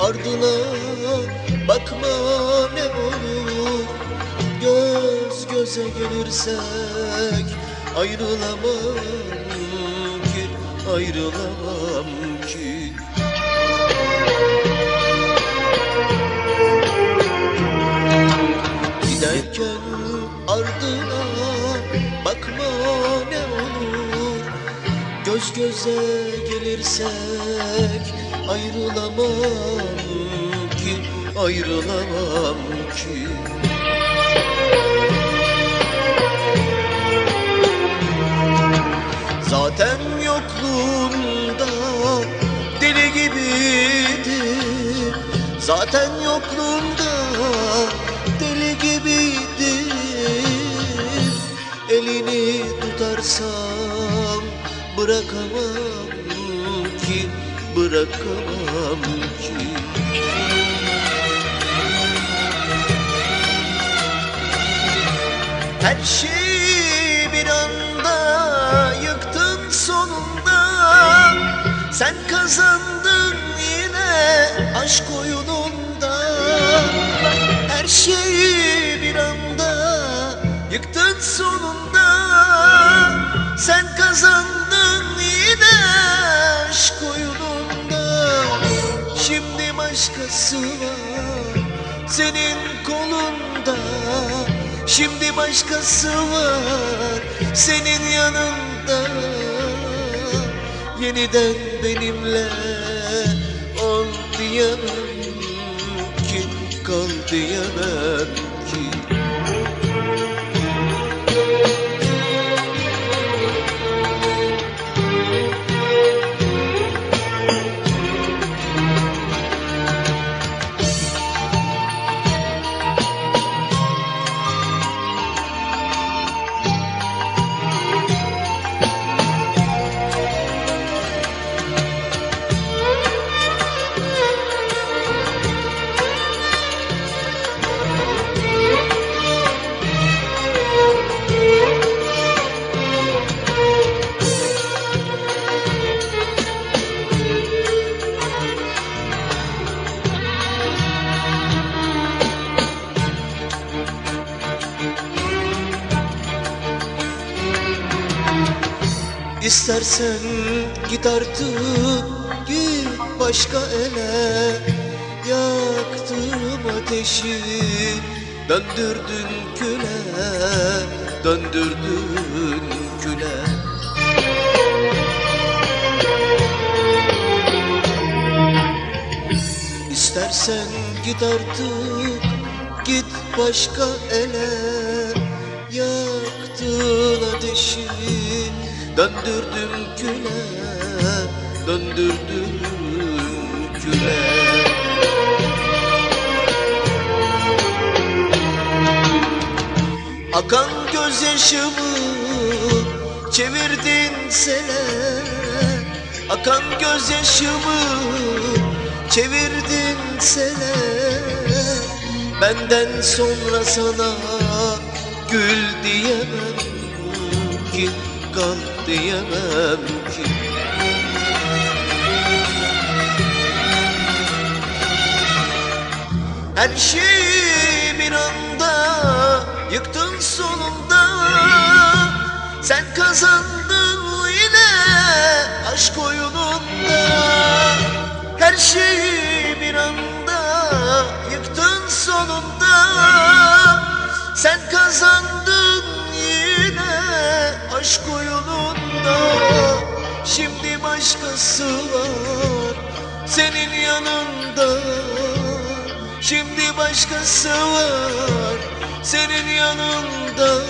ardına bakma ne olur. Göz göze gelirsek ayrılamam ki Ayrılamam ki. Giderken ardına bakma ne olur. Göz göze gelirsek ayrılamam ki Ayrılamam ki. Zaten yokluğunda deli gibiydi Zaten yokluğunda deli gibiydi Elini tutarsam bırakamam Bırakamam ki. Her şeyi bir anda yıktın sonunda. Sen kazandın yine aşk oyununda. Her şeyi bir anda yıktın sonunda. Sen kazandın başkası var. Senin kolunda Şimdi başkası var. Senin yanında Yeniden benimle ol diyemem ki Kal diyemem İstersen git artık git başka ele. Yaktım ateşi döndürdün küle Döndürdün küle. İstersen git artık git başka ele. Yaktın ateşi döndürdüm küle Döndürdüm küle. Akan gözyaşımı çevirdin sele. Akan gözyaşımı çevirdin sele. Benden sonra sana gül diyemem ki Kal diyemem ki. Her şeyi bir anda yıktın sonunda. Sen kazandın yine aşk oyununda. Her şeyi bir anda yıktın sonunda. Sen kazandın aşk oyununda Şimdi başkası var. Senin yanında Şimdi başkası var. Senin yanında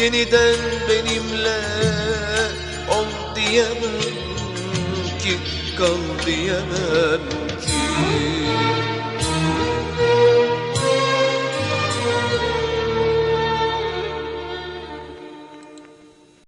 Yeniden benimle ol diyemem ki Kal diyemem